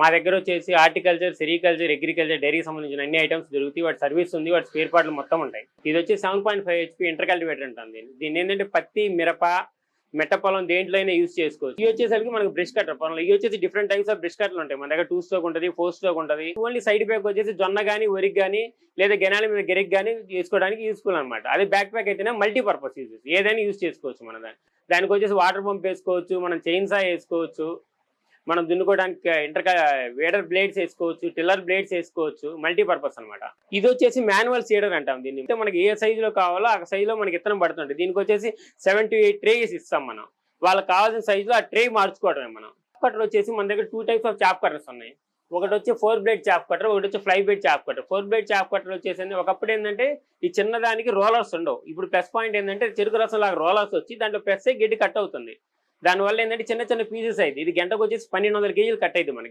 మా దగ్గర వచ్చేసి హార్టికల్చర్ సెరికల్చర్ అగ్రికల్చర్ డైరీ సంబంధించిన అన్ని ఐటమ్స్ దొరుకుతాయి. వాటి సర్వీస్ ఉంది వాటి స్పేర్ పార్ట్లు మొత్తం ఉంటాయి. ఇది వచ్చి seven point five HP inter cultivator అంటాం దీన్ని. దీన్ని ఏంటంటే పత్తి మిరప మెట్ట పొలం దేంట్లో అయినా యూస్ చేసుకోవచ్చు. ఇవి వచ్చేసరికి మనకి బ్రష్ కట్టర్ పొలంలో. ఇవి వచ్చేసి డిఫరెంట్ టైప్స్ ఆఫ్ బ్రష్ కట్టర్లు ఉంటాయి. మన దగ్గర టూ స్టోక్ ఉంటుంది ఫోర్ స్టోక్ ఉంటుంది. ఓన్లీ సైడ్ బ్యాక్ వచ్చేసి జొన్న కానీ వరికి కానీ లేదా గెనాల మీద గెరికి కానీ చేసుకోవడానికి యూస్ఫుల్ అనమాట అదే బ్యాక్ ప్యాక్ అయితేనే మల్టీ పర్పస్ యూజెస్ ఏదైనా యూజ్ చేసుకోవచ్చు మన దాన్ని. దానికి వచ్చేసి వాటర్ పంప్ వేసుకోవచ్చు మనం చైన్సా వేసుకోవచ్చు. మనం దున్నుకోవడానికి ఇంటర్ వేడర్ బ్లేడ్స్ వేసుకోవచ్చు టిల్లర్ బ్లేడ్స్ వేసుకోవచ్చు మల్టీ పర్పస్ అనమాట ఇది వచ్చేసి మాన్యువల్ సీడర్ అంటాం దీన్ని. అయితే మనకి ఏ సైజులో లో కావాలో ఆ సైజులో లో మనకి ఇత్తనం పడుతుంది దీనికి వచ్చేసి సెవెన్ టు ఎయిట్ ట్రేస్ ఇస్తాం మనం. వాళ్ళకి కావాల్సిన సైజులో ఆ ట్రే మార్చుకోవడమే మనం. కట్టర్ వచ్చేసి మన దగ్గర two types of chop cutters ఉన్నాయి. ఒకటి వచ్చి ఫోర్ బ్లేడ్ చాప్ కట్టర్ ఒకటి వచ్చి fly blade chop cutter four blade chop cutter వచ్చేసి ఒకప్పుడు ఏంటంటే ఈ చిన్నదానికి రోలర్స్ ఉండవు. ఇప్పుడు ప్లస్ పాయింట్ ఏంటంటే చెరుకు రసం లాగా రోలర్స్ వచ్చి దాంట్లో ప్రెస్ గడ్డి కట్ అవుతుంది. దానివల్ల ఏంటంటే చిన్న చిన్న పీసెస్ అయింది ఇది గంటకు వచ్చేసి పన్నెండు వందల కేజీలు కట్ అయింది మనకి.